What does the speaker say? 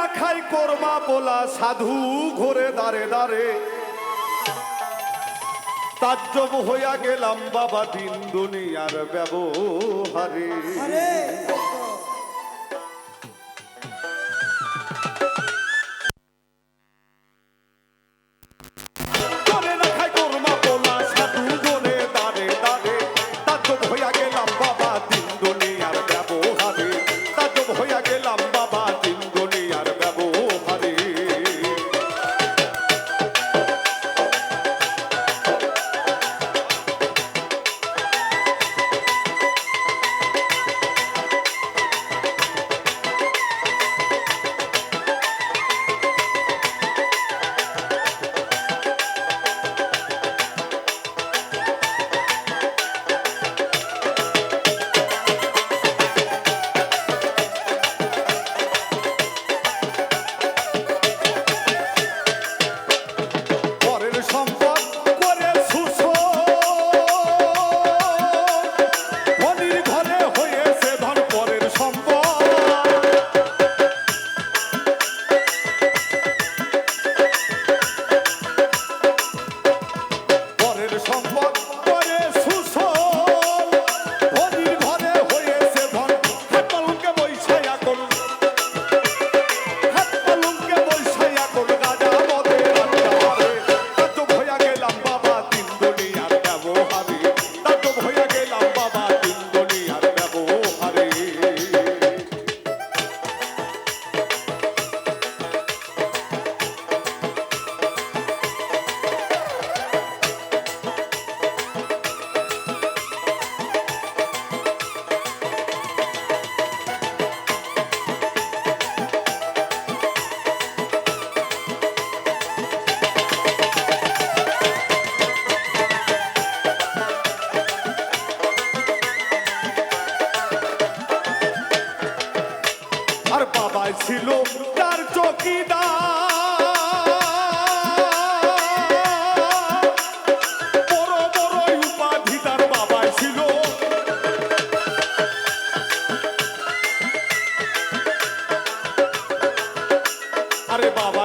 না খাই কর্মা পোলা সাধু ঘোরে দাঁড়ে দাঁড়ে। তাজ্জব হইয়া গেলাম বাবা দিন দুনিয়ার ব্যবহারে। সম্পদ বাবা